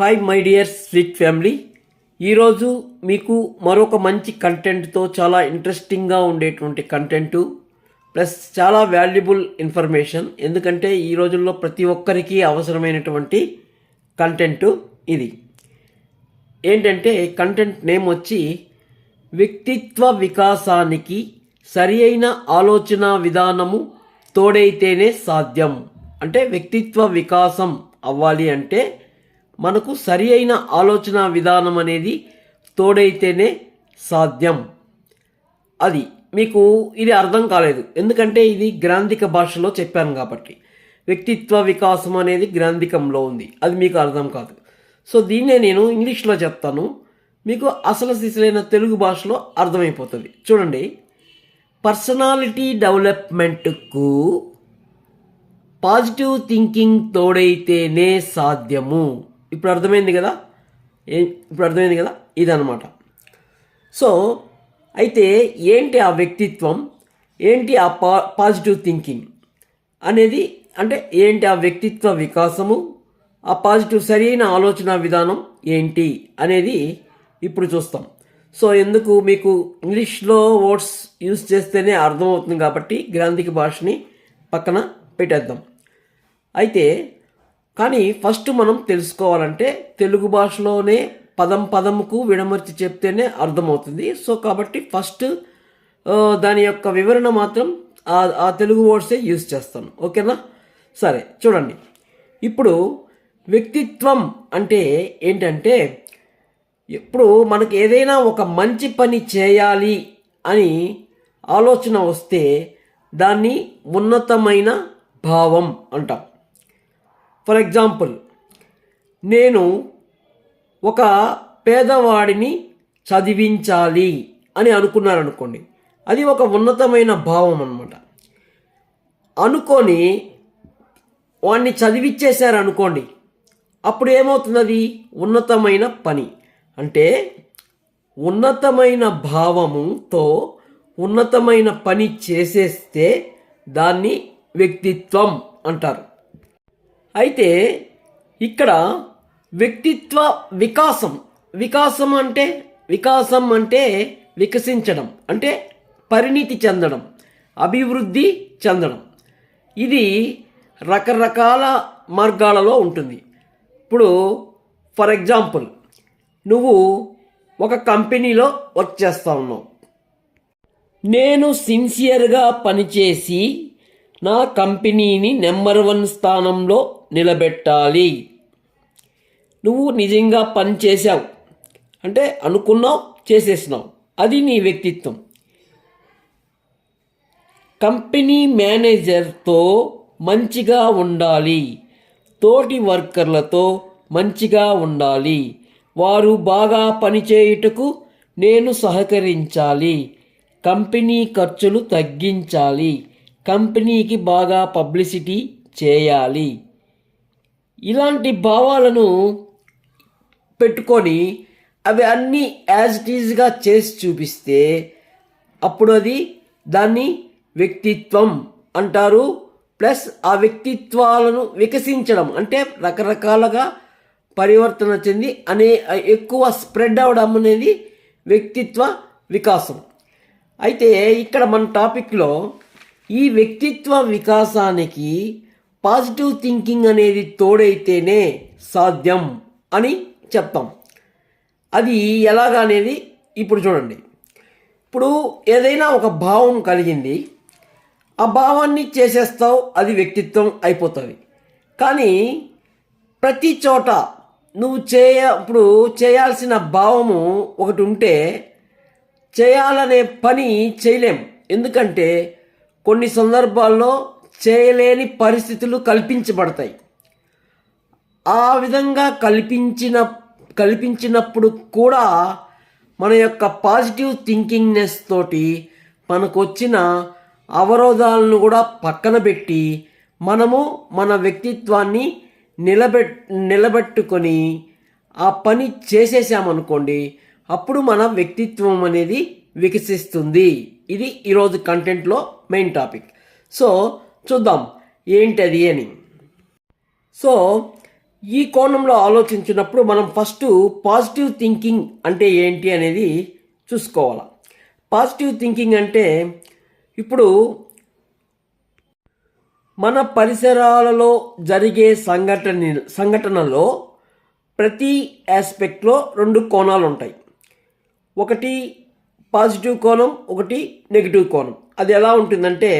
Hi my dear sweet family ఈరోజు మీకు మరొక మంచి కంటెంట్తో చాలా ఇంట్రెస్టింగ్గా ఉండేటువంటి కంటెంటు ప్లస్ చాలా వాల్యుబుల్ ఇన్ఫర్మేషన్ ఎందుకంటే ఈ రోజుల్లో ప్రతి ఒక్కరికి అవసరమైనటువంటి కంటెంటు ఇది. ఏంటంటే కంటెంట్ నేమ్ వచ్చి వ్యక్తిత్వ వికాసానికి సరి అయిన ఆలోచన విధానము తోడైతేనే సాధ్యం. అంటే వ్యక్తిత్వ వికాసం అవ్వాలి అంటే మనకు సరి అయిన ఆలోచన విధానం అనేది తోడైతేనే సాధ్యం. అది మీకు ఇది అర్థం కాలేదు. ఎందుకంటే ఇది గ్రాంధిక భాషలో చెప్పాను కాబట్టి. వ్యక్తిత్వ వికాసం అనేది గ్రాంధికంలో ఉంది. అది మీకు అర్థం కాదు. సో దీన్నే నేను ఇంగ్లీష్లో చెప్తాను. మీకు అసలు సిసలైన తెలుగు భాషలో అర్థమైపోతుంది. చూడండి. పర్సనాలిటీ డెవలప్మెంట్కు పాజిటివ్ థింకింగ్ తోడైతేనే సాధ్యము. ఇప్పుడు అర్థమైంది కదా? ఏ ఇప్పుడు అర్థమైంది కదా? ఇదనమాట సో అయితే ఏంటి ఆ వ్యక్తిత్వం? ఏంటి ఆ పా పాజిటివ్ థింకింగ్ అనేది అంటే ఏంటి ఆ వ్యక్తిత్వ వికాసము? ఆ పాజిటివ్ సరైన ఆలోచన విధానం ఏంటి? అనేది ఇప్పుడు చూస్తాం. సో ఎందుకు మీకు ఇంగ్లీష్లో వర్డ్స్ యూస్ చేస్తేనే అర్థమవుతుంది కాబట్టి గ్రాంధిక భాషని పక్కన పెట్టేద్దాం. అయితే కానీ ఫస్ట్ మనం తెలుసుకోవాలంటే తెలుగు భాషలోనే పదం పదముకు విడమర్చి చెప్తేనే అర్థమవుతుంది. సో కాబట్టి ఫస్ట్ దాని యొక్క వివరణ మాత్రం ఆ- ఆ తెలుగు వర్డ్సే యూజ్ చేస్తాను. ఓకేనా? సరే చూడండి. ఇప్పుడు వ్యక్తిత్వం అంటే ఏంటంటే ఇప్పుడు మనకు ఏదైనా ఒక మంచి పని చేయాలి అని ఆలోచన వస్తే దాన్ని ఉన్నతమైన భావం అంటాం. ఫర్ ఎగ్జాంపుల్ నేను ఒక పేదవాడిని చదివించాలి అని అనుకున్నారనుకోండి అది ఒక ఉన్నతమైన భావం అనమాట అనుకొని వాడిని చదివిచ్చేశారనుకోండి అప్పుడు ఏమవుతుంది అది ఉన్నతమైన పని. అంటే ఉన్నతమైన భావముతో ఉన్నతమైన పని చేసేస్తే దాన్ని వ్యక్తిత్వం అంటారు. అయితే ఇక్కడ వ్యక్తిత్వ వికాసం వికాసం అంటే వికాసం అంటే వికసించడం అంటే పరిణితి చెందడం అభివృద్ధి చెందడం. ఇది రకరకాల మార్గాలలో ఉంటుంది. ఇప్పుడు ఫర్ ఎగ్జాంపుల్ నువ్వు ఒక కంపెనీలో వర్క్ చేస్తూ ఉన్నావు. నేను సిన్సియర్గా పనిచేసి నా కంపెనీని నెంబర్ వన్ స్థానంలో నిలబెట్టాలి. నువ్వు నిజంగా పనిచేసావు అంటే అనుకున్నావు చేసేసినావు. అది నీ వ్యక్తిత్వం. కంపెనీ మేనేజర్తో మంచిగా ఉండాలి. తోటి వర్కర్లతో మంచిగా ఉండాలి. వారు బాగా పనిచేయుటకు నేను సహకరించాలి. కంపెనీ ఖర్చులు తగ్గించాలి. కంపెనీకి బాగా పబ్లిసిటీ చేయాలి. ఇలాంటి భావాలను పెట్టుకొని అవి అన్నీ యాజ్ ఇట్ ఈజ్గా చేసి చూపిస్తే అప్పుడు అది దాన్ని వ్యక్తిత్వం అంటారు. ప్లస్ ఆ వ్యక్తిత్వాలను వికసించడం. అంటే రకరకాలుగా పరివర్తన చెంది అనే ఎక్కువ స్ప్రెడ్ అవడం అనేది వ్యక్తిత్వ వికాసం. అయితే ఇక్కడ మన టాపిక్లో ఈ వ్యక్తిత్వ వికాసానికి పాజిటివ్ థింకింగ్ అనేది తోడైతేనే సాధ్యం అని చెప్తాం. అది ఎలాగనేది ఇప్పుడు చూడండి. ఇప్పుడు ఏదైనా ఒక భావం కలిగింది. ఆ భావాన్ని చేసేస్తావు అది వ్యక్తిత్వం అయిపోతుంది. కానీ ప్రతి చోట నువ్వు చేయ ఇప్పుడు చేయాల్సిన భావము ఒకటి ఉంటే చేయాలనే పని చేయలేం. ఎందుకంటే కొన్ని సందర్భాల్లో చేయలేని పరిస్థితులు కల్పించబడతాయి. ఆ విధంగా కల్పించిన కల్పించినప్పుడు కూడా మన యొక్క పాజిటివ్ థింకింగ్నెస్ తోటి మనకు వచ్చిన అవరోధాలను కూడా పక్కన పెట్టి మనము మన వ్యక్తిత్వాన్ని నిలబెట్ నిలబెట్టుకొని ఆ పని చేసేసామనుకోండి అప్పుడు మన వ్యక్తిత్వం అనేది వికసిస్తుంది. ఇది ఈరోజు కంటెంట్లో మెయిన్ టాపిక్. సో చూద్దాం. ఏంటది అని. సో ఈ కోణంలో ఆలోచించినప్పుడు మనం ఫస్ట్ పాజిటివ్ థింకింగ్ అంటే ఏంటి అనేది చూసుకోవాలి. పాజిటివ్ థింకింగ్ అంటే ఇప్పుడు మన పరిసరాలలో జరిగే సంఘటన సంఘటనలో ప్రతి ఆస్పెక్ట్లో రెండు కోణాలు ఉంటాయి ఒకటి పాజిటివ్ కోణం ఒకటి నెగిటివ్ కోణం. అది ఎలా ఉంటుందంటే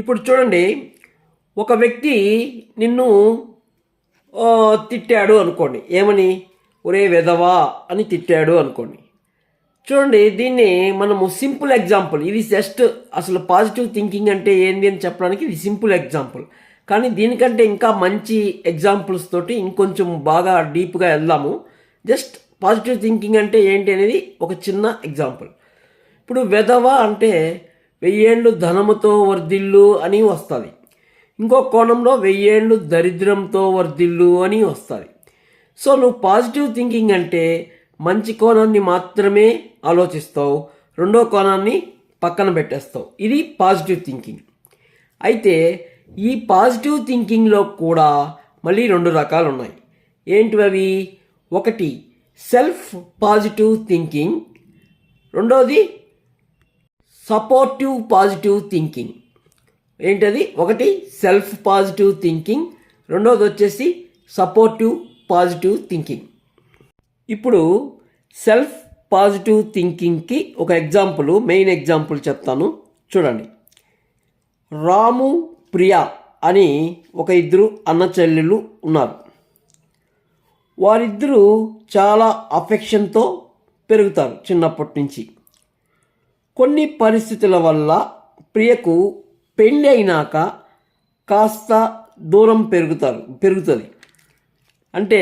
ఇప్పుడు చూడండి ఒక వ్యక్తి నిన్ను తిట్టాడు అనుకోండి. ఏమని? ఒరే వెధవా అని తిట్టాడు అనుకోండి. చూడండి దీన్ని మనము సింపుల్ ఎగ్జాంపుల్. ఇది జస్ట్ అసలు పాజిటివ్ థింకింగ్ అంటే ఏంది అని చెప్పడానికి ఇది సింపుల్ ఎగ్జాంపుల్. కానీ దీనికంటే ఇంకా మంచి ఎగ్జాంపుల్స్ తోటి ఇంకొంచెం బాగా డీప్గా వెళ్దాము. జస్ట్ పాజిటివ్ థింకింగ్ అంటే ఏంటి అనేది ఒక చిన్న ఎగ్జాంపుల్. ఇప్పుడు వెధవ అంటే వెయ్యేళ్ళు ధనముతో వర్ధిల్లు అని వస్తుంది. ఇంకో కోణంలో వెయ్యేళ్ళు దరిద్రంతో వర్ధిల్లు అని వస్తుంది. సో నువ్వు పాజిటివ్ థింకింగ్ అంటే మంచి కోణాన్ని మాత్రమే ఆలోచిస్తావు రెండో కోణాన్ని పక్కన పెట్టేస్తావు. ఇది పాజిటివ్ థింకింగ్ అయితే ఈ పాజిటివ్ థింకింగ్లో కూడా మళ్ళీ రెండు రకాలు ఉన్నాయి. ఏంటివి అవి ఒకటి సెల్ఫ్ పాజిటివ్ థింకింగ్ రెండోది సపోర్టివ్ పాజిటివ్ థింకింగ్. ఏంటది? ఒకటి సెల్ఫ్ పాజిటివ్ థింకింగ్. రెండోది వచ్చేసి సపోర్టివ్ పాజిటివ్ థింకింగ్. ఇప్పుడు సెల్ఫ్ పాజిటివ్ థింకింగ్కి ఒక ఎగ్జాంపుల్ మెయిన్ ఎగ్జాంపుల్ చెప్తాను. చూడండి. రాము ప్రియా అని ఒక ఇద్దరు అన్న చెల్లెలు ఉన్నారు. వారిద్దరూ చాలా అఫెక్షన్తో పెరుగుతారు చిన్నప్పటి నుంచి. కొన్ని పరిస్థితుల వల్ల ప్రియకు పెళ్ళి అయినాక కాస్త దూరం పెరుగుతారు పెరుగుతుంది. అంటే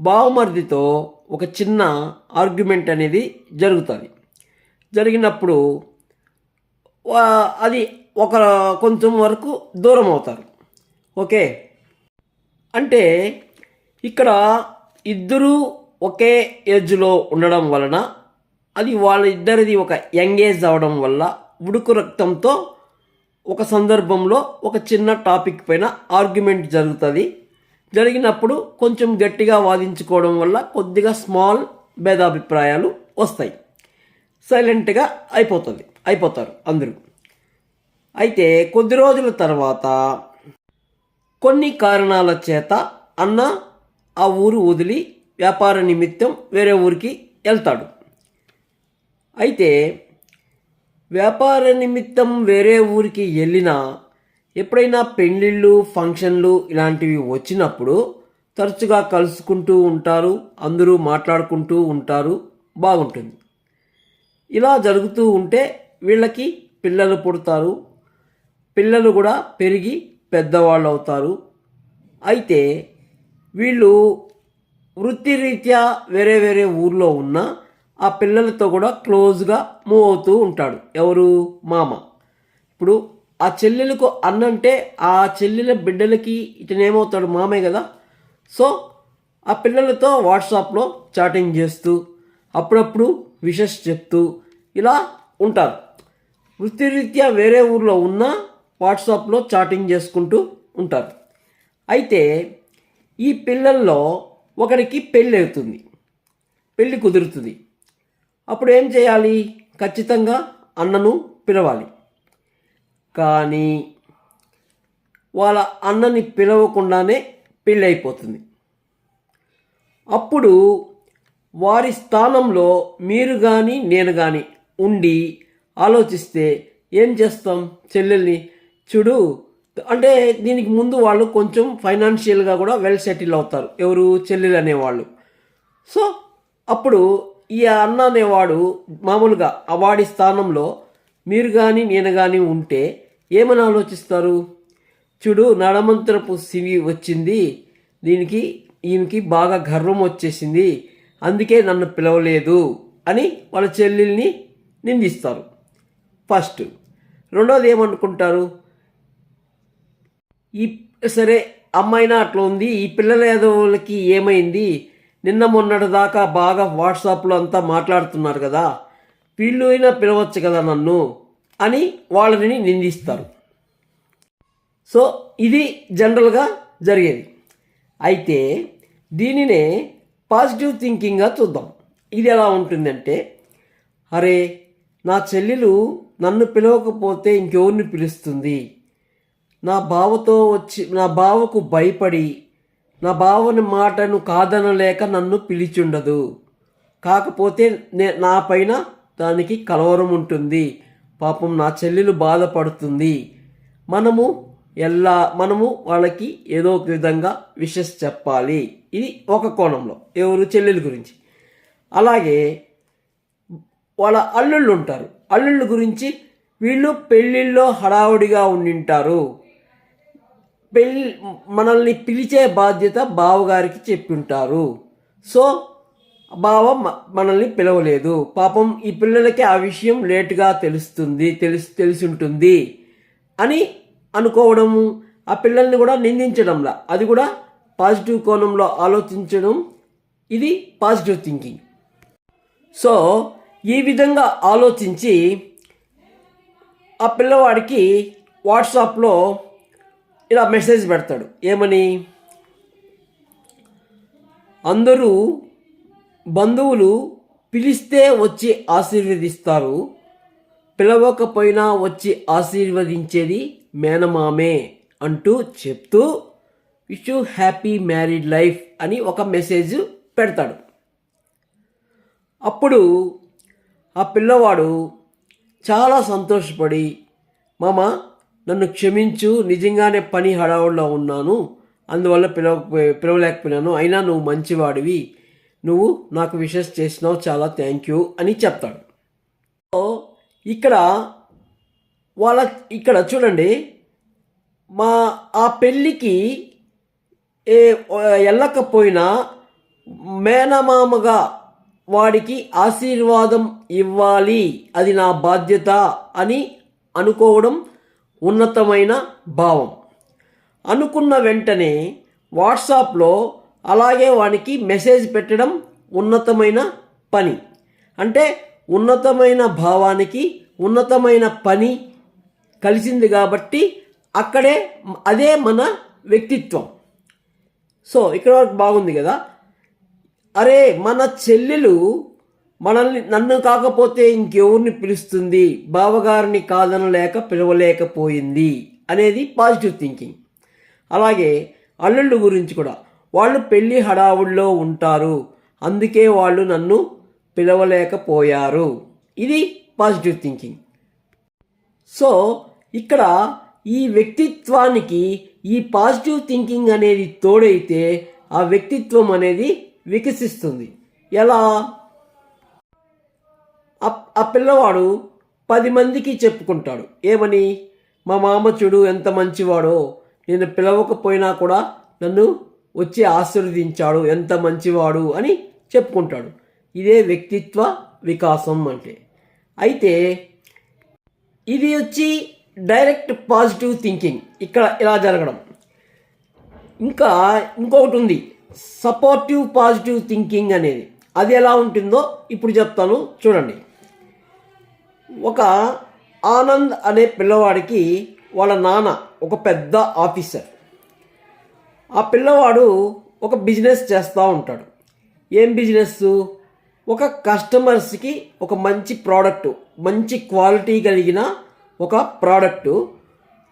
బావమరిదితో ఒక చిన్న ఆర్గ్యుమెంట్ అనేది జరుగుతుంది. జరిగినప్పుడు అది ఒక కొంచెం వరకు దూరం అవుతారు. ఓకే? అంటే ఇక్కడ ఇద్దరూ ఒకే ఏజ్లో ఉండడం వలన అది వాళ్ళ ఇద్దరిది ఒక ఎంగేజ్ అవడం వల్ల ఉడుకు రక్తంతో ఒక సందర్భంలో ఒక చిన్న టాపిక్ పైన ఆర్గ్యుమెంట్ జరుగుతుంది. జరిగినప్పుడు కొంచెం గట్టిగా వాదించుకోవడం వల్ల కొద్దిగా స్మాల్ భేదాభిప్రాయాలు వస్తాయి. సైలెంట్గా అయిపోతుంది అయిపోతారు అందరూ. అయితే కొద్ది రోజుల తర్వాత కొన్ని కారణాల చేత అన్న ఆ ఊరు వదిలి వ్యాపార నిమిత్తం వేరే ఊరికి వెళ్తాడు. అయితే వ్యాపార నిమిత్తం వేరే ఊరికి వెళ్ళినా ఎప్పుడైనా పెళ్ళిళ్ళు ఫంక్షన్లు ఇలాంటివి వచ్చినప్పుడు తరచుగా కలుసుకుంటూ ఉంటారు అందరూ మాట్లాడుకుంటూ ఉంటారు బాగుంటుంది. ఇలా జరుగుతూ ఉంటే వీళ్ళకి పిల్లలు పుడతారు పిల్లలు కూడా పెరిగి పెద్దవాళ్ళు అవుతారు అయితే వీళ్ళు వృత్తిరీత్యా వేరే వేరే ఊర్లో ఉన్న ఆ పిల్లలతో కూడా క్లోజ్గా మూవ్ అవుతూ ఉంటాడు. ఎవరు? మామ. ఇప్పుడు ఆ చెల్లెలకు అన్నంటే ఆ చెల్లెల బిడ్డలకి ఇతనేమవుతాడు మామే కదా. సో ఆ పిల్లలతో వాట్సాప్లో చాటింగ్ చేస్తూ అప్పుడప్పుడు విషెస్ చెప్తూ ఇలా ఉంటారు. వృత్తిరీత్యా వేరే ఊర్లో ఉన్నా వాట్సాప్లో చాటింగ్ చేసుకుంటూ ఉంటారు. అయితే ఈ పిల్లల్లో ఒకరికి పెళ్ళి అవుతుంది. పెళ్ళి కుదురుతుంది. అప్పుడు ఏం చేయాలి? ఖచ్చితంగా అన్నను పిలవాలి. కానీ వాళ్ళ అన్నని పిలవకుండానే పెళ్ళి అయిపోతుంది అప్పుడు వారి స్థానంలో మీరు కానీ నేను కానీ ఉండి ఆలోచిస్తే ఏం చేస్తాం చెల్లెల్ని? చూడు అంటే దీనికి ముందు వాళ్ళు కొంచెం ఫైనాన్షియల్గా కూడా వెల్ సెటిల్ అవుతారు. ఎవరు? చెల్లెలు అనేవాళ్ళు. సో అప్పుడు ఈ అన్న అనేవాడు మామూలుగా వాడి స్థానంలో మీరు కానీ నేను కానీ ఉంటే ఏమని ఆలోచిస్తారు? చూడు నడమంత్రపు సివి వచ్చింది. దీనికి ఈయనకి బాగా గర్వం వచ్చేసింది. అందుకే నన్ను పిలవలేదు అని వాళ్ళ చెల్లెల్ని నిందిస్తారు. ఫస్ట్. రెండోది ఏమనుకుంటారు? ఈ సరే అమ్మాయినా అట్లా ఉంది. ఈ పిల్లల ఏదోళ్ళకి ఏమైంది? నిన్న మొన్నటి దాకా బాగా వాట్సాప్లో అంతా మాట్లాడుతున్నారు కదా. వీళ్ళు అయినా పిలవచ్చు కదా నన్ను అని వాళ్ళని నిందిస్తారు. సో ఇది జనరల్గా జరిగేది. అయితే దీనినే పాజిటివ్ థింకింగ్గా చూద్దాం. ఇది ఎలా ఉంటుందంటే అరే నా చెల్లెలు నన్ను పిలవకపోతే ఇంకెవరిని పిలుస్తుంది? నా బావతో వచ్చి నా బావకు భయపడి నా బావని మాటను కాదనలేక నన్ను పిలిచుండదు. కాకపోతే నే నా పైన దానికి కలవరం ఉంటుంది. పాపం నా చెల్లెలు బాధపడుతుంది. మనము ఎలా మనము వాళ్ళకి ఏదో ఒక విధంగా విషెస్ చెప్పాలి. ఇది ఒక కోణంలో ఎవరు చెల్లెల గురించి. అలాగే వాళ్ళ అల్లుళ్ళు ఉంటారు. అల్లుళ్ళ గురించి వీళ్ళు పెళ్ళిళ్ళలో హడావుడిగా ఉండింటారు. పెళ్ళి మనల్ని పిలిచే బాధ్యత బావగారికి చెప్పింటారు సో బావ మ- మనల్ని పిలవలేదు. పాపం ఈ పిల్లలకి ఆ విషయం లేటుగా తెలుస్తుంది తెలిసి తెలిసి ఉంటుంది అని అనుకోవడము ఆ పిల్లల్ని కూడా నిందించడంలా. అది కూడా పాజిటివ్ కోణంలో ఆలోచించడం ఇది పాజిటివ్ థింకింగ్. సో ఈ విధంగా ఆలోచించి ఆ పిల్లవాడికి వాట్సాప్లో ఇలా మెసేజ్ పెడతాడు. ఏమని? అందరూ బంధువులు పిలిస్తే వచ్చి ఆశీర్వదిస్తారు. పిలవకపోయినా వచ్చి ఆశీర్వదించేది మేనమామే అంటూ చెప్తూ విష్ హ్యాపీ మ్యారీడ్ లైఫ్ అని ఒక మెసేజ్ పెడతాడు. అప్పుడు ఆ పిల్లవాడు చాలా సంతోషపడి మామ నన్ను క్షమించు నిజంగానే పని హడావుల్లో ఉన్నాను అందువల్ల పిలవ పిలవలేకపోయినాను. అయినా నువ్వు మంచివాడివి. నువ్వు నాకు విషెస్ చేసినావు చాలా థ్యాంక్ యూ అని చెప్తాడు. సో ఇక్కడ వాళ్ళ ఇక్కడ చూడండి మా ఆ పెళ్ళికి ఏ వెళ్ళకపోయినా మేనమామగా వాడికి ఆశీర్వాదం ఇవ్వాలి అది నా బాధ్యత అని అనుకోవడం ఉన్నతమైన భావం. అనుకున్న వెంటనే వాట్సాప్లో అలాగే వానికి మెసేజ్ పెట్టడం ఉన్నతమైన పని. అంటే ఉన్నతమైన భావానికి ఉన్నతమైన పని కలిసింది కాబట్టి అక్కడే అదే మన వ్యక్తిత్వం. సో ఇక్కడ వరకు బాగుంది కదా? అరే మన చెల్లెలు మనల్ని నన్ను కాకపోతే ఇంకెవరిని పిలుస్తుంది? బావగారిని కాదనలేక పిలవలేకపోయింది అనేది పాజిటివ్ థింకింగ్ అలాగే అల్లుళ్ళు గురించి కూడా. వాళ్ళు పెళ్ళి హడావుల్లో ఉంటారు. అందుకే వాళ్ళు నన్ను పిలవలేకపోయారు. ఇది పాజిటివ్ థింకింగ్ సో ఇక్కడ ఈ వ్యక్తిత్వానికి ఈ పాజిటివ్ థింకింగ్ అనేది తోడైతే ఆ వ్యక్తిత్వం అనేది వికసిస్తుంది. ఎలా? ఆ- ఆ పిల్లవాడు పది మందికి చెప్పుకుంటాడు. ఏమని? మా మామ చూడు ఎంత మంచివాడో. నేను పిలవకపోయినా కూడా నన్ను వచ్చి ఆశీర్వదించాడు. ఎంత మంచివాడు అని చెప్పుకుంటాడు. ఇదే వ్యక్తిత్వ వికాసం అంటే. అయితే ఇది వచ్చి డైరెక్ట్ పాజిటివ్ థింకింగ్. ఇక్కడ ఇలా జరగడం. ఇంకా ఇంకొకటి ఉంది. సపోర్టివ్ పాజిటివ్ థింకింగ్ అనేది. అది ఎలా ఉంటుందో ఇప్పుడు చెప్తాను. చూడండి. ఒక ఆనంద్ అనే పిల్లవాడికి వాళ్ళ నాన్న ఒక పెద్ద ఆఫీసర్. ఆ పిల్లవాడు ఒక బిజినెస్ చేస్తూ ఉంటాడు. ఏం బిజినెస్ ఒక కస్టమర్స్కి ఒక మంచి ప్రోడక్ట్ మంచి క్వాలిటీ కలిగిన ఒక ప్రోడక్టు.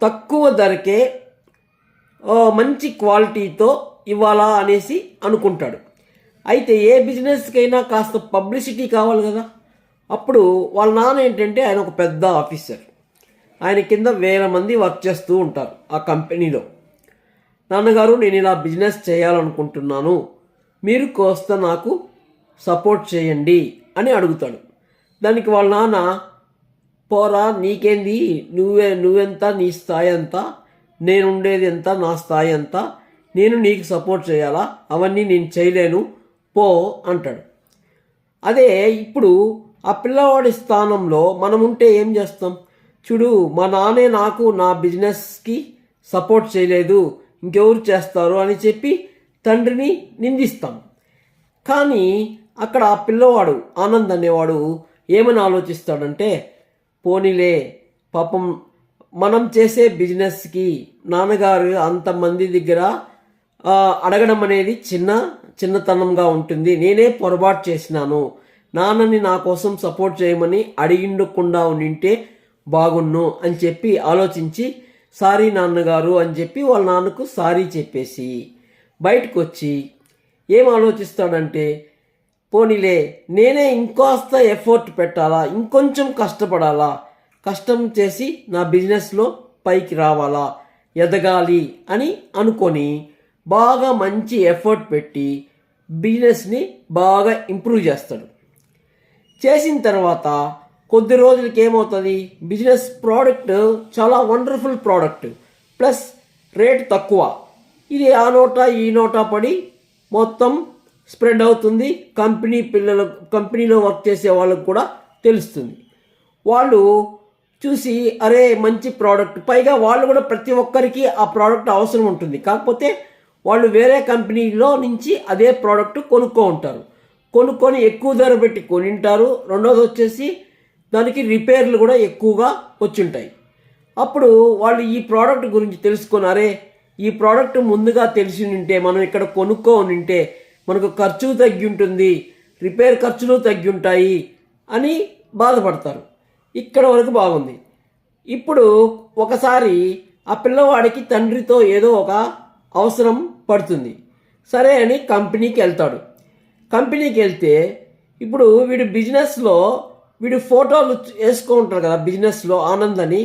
తక్కువ ధరకే మంచి క్వాలిటీతో ఇవ్వాలా అనేసి అనుకుంటాడు. అయితే ఏ బిజినెస్కైనా కాస్త పబ్లిసిటీ కావాలి కదా. అప్పుడు వాళ్ళ నాన్న ఏంటంటే ఆయన ఒక పెద్ద ఆఫీసర్. ఆయన కింద వేల మంది వర్క్ చేస్తూ ఉంటారు ఆ కంపెనీలో. నాన్నగారు నేను ఇలా బిజినెస్ చేయాలనుకుంటున్నాను. మీరు కోస్త నాకు సపోర్ట్ చేయండి అని అడుగుతాడు. దానికి వాళ్ళ నాన్న పోరా నీకేంది? నువ్వే నువ్వెంత? నీ స్థాయి ఎంత? నేను ఉండేది ఎంత? నా స్థాయి ఎంత? నేను నీకు సపోర్ట్ చేయాలా? అవన్నీ నేను చేయలేను. పో అంటాడు. అదే ఇప్పుడు ఆ పిల్లవాడి స్థానంలో మనం ఉంటే ఏం చేస్తాం? చూడు మా నాన్నే నాకు నా బిజినెస్కి సపోర్ట్ చేయలేదు ఇంకెవరు చేస్తారు అని చెప్పి తండ్రిని నిందిస్తాం. కానీ అక్కడ ఆ పిల్లవాడు ఆనంద్ అనేవాడు ఏమని ఆలోచిస్తాడంటే పోనీలే పాపం మనం చేసే బిజినెస్కి నాన్నగారు అంతమంది దగ్గర అడగడం అనేది చిన్న చిన్నతనంగా ఉంటుంది. నేనే పొరపాటు చేసినాను. నాన్నని నా కోసం సపోర్ట్ చేయమని అడిగిండకుండా ఉండింటే బాగున్ను అని చెప్పి ఆలోచించి సారీ నాన్నగారు అని చెప్పి వాళ్ళ నాన్నకు సారీ చెప్పేసి బయటకు వచ్చి ఏం ఆలోచిస్తాడంటే పోనీలే నేనే ఇంకాస్త ఎఫర్ట్ పెట్టాలా ఇంకొంచెం కష్టపడాలా కష్టం చేసి నా బిజినెస్లో పైకి రావాలా ఎదగాలి అని అనుకొని బాగా మంచి ఎఫర్ట్ పెట్టి బిజినెస్ని బాగా ఇంప్రూవ్ చేస్తాడు. చేసిన తర్వాత కొద్ది రోజులకి ఏమవుతుంది? బిజినెస్ ప్రోడక్ట్ చాలా వండర్ఫుల్ ప్రోడక్ట్ ప్లస్ రేట్ తక్కువ. ఇది ఆ నోట ఈ నోట పడి మొత్తం స్ప్రెడ్ అవుతుంది. కంపెనీ పిల్లలకు కంపెనీలో వర్క్ చేసే వాళ్ళకు కూడా తెలుస్తుంది. వాళ్ళు చూసి అరే మంచి ప్రోడక్ట్ పైగా వాళ్ళు కూడా ప్రతి ఒక్కరికి ఆ ప్రోడక్ట్ అవసరం ఉంటుంది. కాకపోతే వాళ్ళు వేరే కంపెనీలో నుంచి అదే ప్రోడక్ట్ కొనుక్కో ఉంటారు కొనుక్కొని ఎక్కువ ధర పెట్టి కొనింటారు. రెండోది వచ్చేసి దానికి రిపేర్లు కూడా ఎక్కువగా వచ్చుంటాయి. అప్పుడు వాళ్ళు ఈ ప్రోడక్ట్ గురించి తెలుసుకున్నారే. ఈ ప్రోడక్ట్ ముందుగా తెలిసి ఉంటే మనం ఇక్కడ కొనుక్కోని ఉంటే మనకు ఖర్చు తగ్గి ఉంటుంది రిపేర్ ఖర్చులు తగ్గి ఉంటాయి అని బాధపడతారు. ఇక్కడ వరకు బాగుంది. ఇప్పుడు ఒకసారి ఆ పిల్లవాడికి తండ్రితో ఏదో ఒక అవసరం పడుతుంది. సరే అని కంపెనీకి వెళ్తాడు. కంపెనీకి వెళ్తే ఇప్పుడు వీడు బిజినెస్లో వీడు ఫోటోలు వేసుకో ఉంటారు కదా బిజినెస్లో ఆనంద్ అని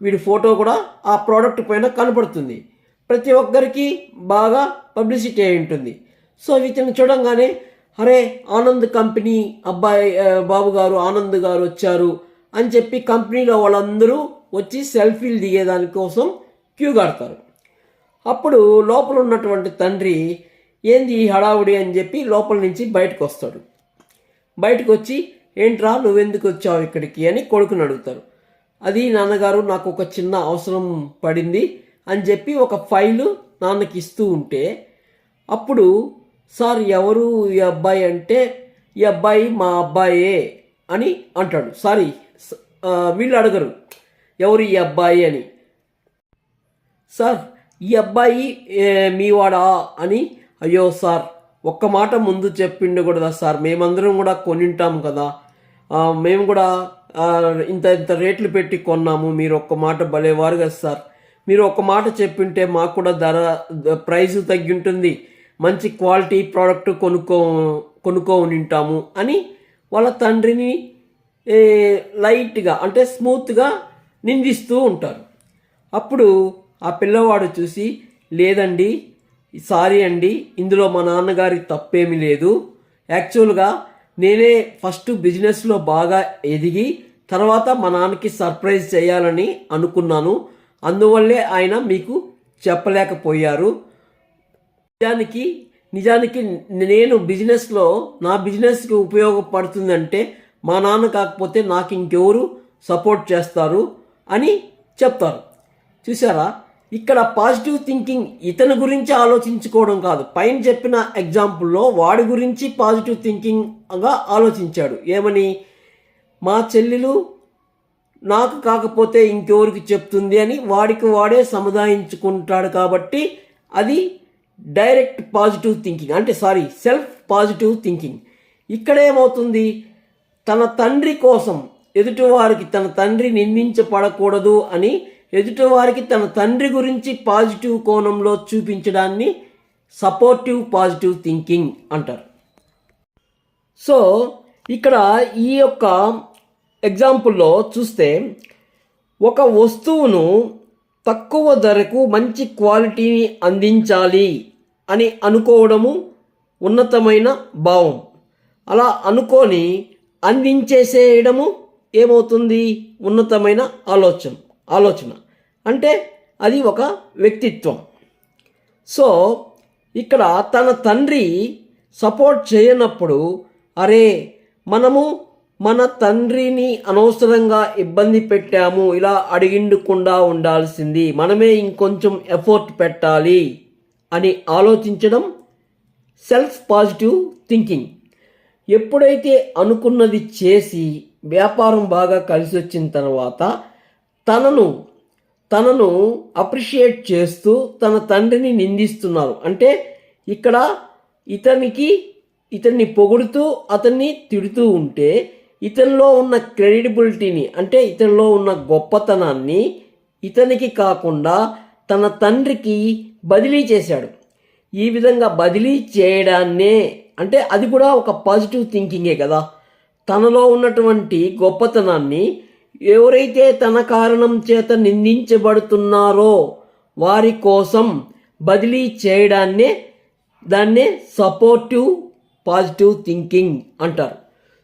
వీడి ఫోటో కూడా ఆ ప్రోడక్ట్ పైన కనపడుతుంది. ప్రతి ఒక్కరికి బాగా పబ్లిసిటీ అయి ఉంటుంది. సో వీటిని చూడంగానే అరే ఆనంద్ కంపెనీ అబ్బాయి బాబు గారు ఆనంద్ గారు వచ్చారు అని చెప్పి కంపెనీలో వాళ్ళందరూ వచ్చి సెల్ఫీలు దిగేదాని కోసం క్యూ కడతారు. అప్పుడు లోపల ఉన్నటువంటి తండ్రి ఏంది ఈ హడావుడి అని చెప్పి లోపల నుంచి బయటకు వస్తాడు. బయటకు వచ్చి ఏంట్రా నువ్వెందుకు వచ్చావు ఇక్కడికి? అని కొడుకుని అడుగుతారు అది నాన్నగారు నాకు ఒక చిన్న అవసరం పడింది అని చెప్పి ఒక ఫైలు నాన్నకి ఇస్తూ ఉంటే అప్పుడు సార్ ఎవరు ఈ అబ్బాయి అంటే ఈ అబ్బాయి మా అబ్బాయే అని అంటాడు. సారీ వీళ్ళు అడగరు. ఎవరు ఈ అబ్బాయి అని? సార్ ఈ అబ్బాయి మీవాడా? అని అయ్యో సార్ ఒక్క మాట ముందు చెప్పిండు కూడా సార్. మేమందరం కూడా కొనింటాం కదా. మేము కూడా ఇంత ఇంత రేట్లు పెట్టి కొన్నాము. మీరు ఒక్క మాట భలేవారు కదా సార్. మీరు ఒక్క మాట చెప్పింటే మాకు కూడా ధర ప్రైస్ తగ్గి ఉంటుంది మంచి క్వాలిటీ ప్రోడక్ట్ కొనుక్కో కొనుక్కో ఉంటాము అని వాళ్ళ తండ్రిని లైట్గా అంటే స్మూత్గా నిందిస్తూ ఉంటారు. అప్పుడు ఆ పిల్లవాడు చూసి లేదండి సారీ అండి ఇందులో మా నాన్నగారి తప్పేమీ లేదు. యాక్చువల్గా నేనే ఫస్ట్ బిజినెస్లో బాగా ఎదిగి తర్వాత మా నాన్నకి సర్ప్రైజ్ చేయాలని అనుకున్నాను. అందువల్లే ఆయన మీకు చెప్పలేకపోయారు. నిజానికి నిజానికి నేను బిజినెస్లో నా బిజినెస్కి ఉపయోగపడుతుందంటే మా నాన్న కాకపోతే నాకు ఇంకెవరు సపోర్ట్ చేస్తారు అని చెప్తారు. చూసారా ఇక్కడ పాజిటివ్ థింకింగ్ ఇతని గురించి ఆలోచించుకోవడం కాదు. పైన చెప్పిన ఎగ్జాంపుల్లో వాడి గురించి పాజిటివ్ థింకింగ్గా ఆలోచించాడు. ఏమని? మా చెల్లెలు నాకు కాకపోతే ఇంకెవరికి చెప్తుంది అని వాడికి వాడే సముదాయించుకుంటాడు కాబట్టి అది డైరెక్ట్ పాజిటివ్ థింకింగ్. అంటే సారీ సెల్ఫ్ పాజిటివ్ థింకింగ్. ఇక్కడ ఏమవుతుంది? తన తండ్రి కోసం ఎదుటివారికి తన తండ్రి నిందించబడకూడదు అని ఎదుటివారికి తన తండ్రి గురించి పాజిటివ్ కోణంలో చూపించడాన్ని సపోర్టివ్ పాజిటివ్ థింకింగ్ అంటారు. సో ఇక్కడ ఈ యొక్క ఎగ్జాంపుల్లో చూస్తే ఒక వస్తువును తక్కువ ధరకు మంచి క్వాలిటీని అందించాలి అని అనుకోవడము ఉన్నతమైన భావం. అలా అనుకొని అందించేసేయడము ఏమవుతుంది? ఉన్నతమైన ఆలోచన. ఆలోచన. అంటే అది ఒక వ్యక్తిత్వం. సో ఇక్కడ తన తండ్రి సపోర్ట్ చేయనప్పుడు అరే మనము మన తండ్రిని అనవసరంగా ఇబ్బంది పెట్టాము ఇలా అడిగిండకుండా ఉండాల్సింది మనమే ఇంకొంచెం ఎఫర్ట్ పెట్టాలి అని ఆలోచించడం సెల్ఫ్ పాజిటివ్ థింకింగ్. ఎప్పుడైతే అనుకున్నది చేసి వ్యాపారం బాగా కలిసి వచ్చిన తర్వాత తనను తనను అప్రిషియేట్ చేస్తూ తన తండ్రిని నిందిస్తున్నారు. అంటే ఇక్కడ ఇతనికి ఇతన్ని పొగుడుతూ అతన్ని తిడుతూ ఉంటే ఇతనిలో ఉన్న క్రెడిబిలిటీని అంటే ఇతనిలో ఉన్న గొప్పతనాన్ని ఇతనికి కాకుండా తన తండ్రికి బదిలీ చేశాడు. ఈ విధంగా బదిలీ చేయడాన్నే అంటే అది కూడా ఒక పాజిటివ్ థింకింగే కదా. తనలో ఉన్నటువంటి గొప్పతనాన్ని ఎవరైతే తన కారణం చేత నిందించబడుతున్నారో వారి కోసం బదిలీ చేయడాన్నే దాన్నే సపోర్టివ్ పాజిటివ్ థింకింగ్ అంటారు.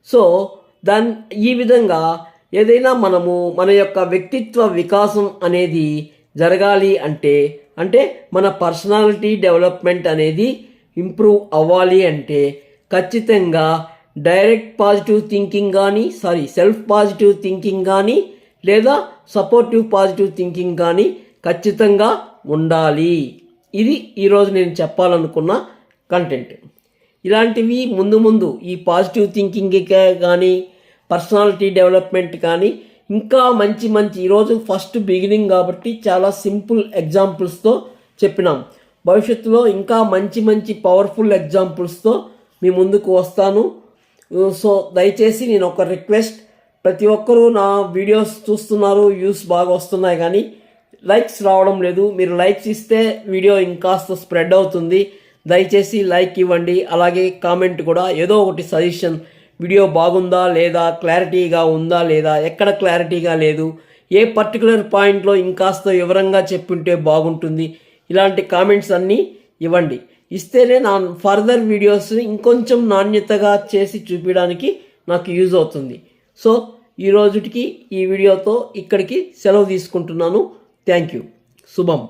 సో దాన్ ఈ విధంగా ఏదైనా మనము మన యొక్క వ్యక్తిత్వ వికాసం అనేది జరగాలి అంటే అంటే మన పర్సనాలిటీ డెవలప్మెంట్ అనేది ఇంప్రూవ్ అవ్వాలి అంటే ఖచ్చితంగా డైరెక్ట్ పాజిటివ్ థింకింగ్ కానీ సారీ సెల్ఫ్ పాజిటివ్ థింకింగ్ కానీ లేదా సపోర్టివ్ పాజిటివ్ థింకింగ్ కానీ ఖచ్చితంగా ఉండాలి. ఇది ఈరోజు నేను చెప్పాలనుకున్న కంటెంట్ ఇలాంటివి ముందు ముందు ఈ పాజిటివ్ థింకింగ్ కానీ పర్సనాలిటీ డెవలప్మెంట్ కానీ ఇంకా మంచి మంచి ఈరోజు ఫస్ట్ బిగినింగ్ కాబట్టి చాలా సింపుల్ ఎగ్జాంపుల్స్తో చెప్పినాం. భవిష్యత్తులో ఇంకా మంచి మంచి పవర్ఫుల్ ఎగ్జాంపుల్స్తో మీ ముందుకు వస్తాను. సో దయచేసి నేను ఒక రిక్వెస్ట్ ప్రతి ఒక్కరూ నా వీడియోస్ చూస్తున్నారు వ్యూస్ బాగా వస్తున్నాయి కానీ లైక్స్ రావడం లేదు. మీరు లైక్స్ ఇస్తే వీడియో ఇంకాస్త స్ప్రెడ్ అవుతుంది. దయచేసి లైక్ ఇవ్వండి. అలాగే కామెంట్ కూడా ఏదో ఒకటి సజెషన్ వీడియో బాగుందా లేదా? క్లారిటీగా ఉందా లేదా? ఎక్కడ క్లారిటీగా లేదు? ఏ పర్టికులర్ పాయింట్లో ఇంకాస్త వివరంగా చెప్పుంటే బాగుంటుంది. ఇలాంటి కామెంట్స్ అన్నీ ఇవ్వండి. ఇస్తేనే నా ఫర్దర్ వీడియోస్ ఇంకొంచెం నాణ్యతగా చేసి చూపించడానికి నాకు యూజ్ అవుతుంది. సో ఈ రోజుటికి ఈ వీడియోతో ఇక్కడికి సెలవు తీసుకుంటున్నాను. థ్యాంక్ యూ శుభం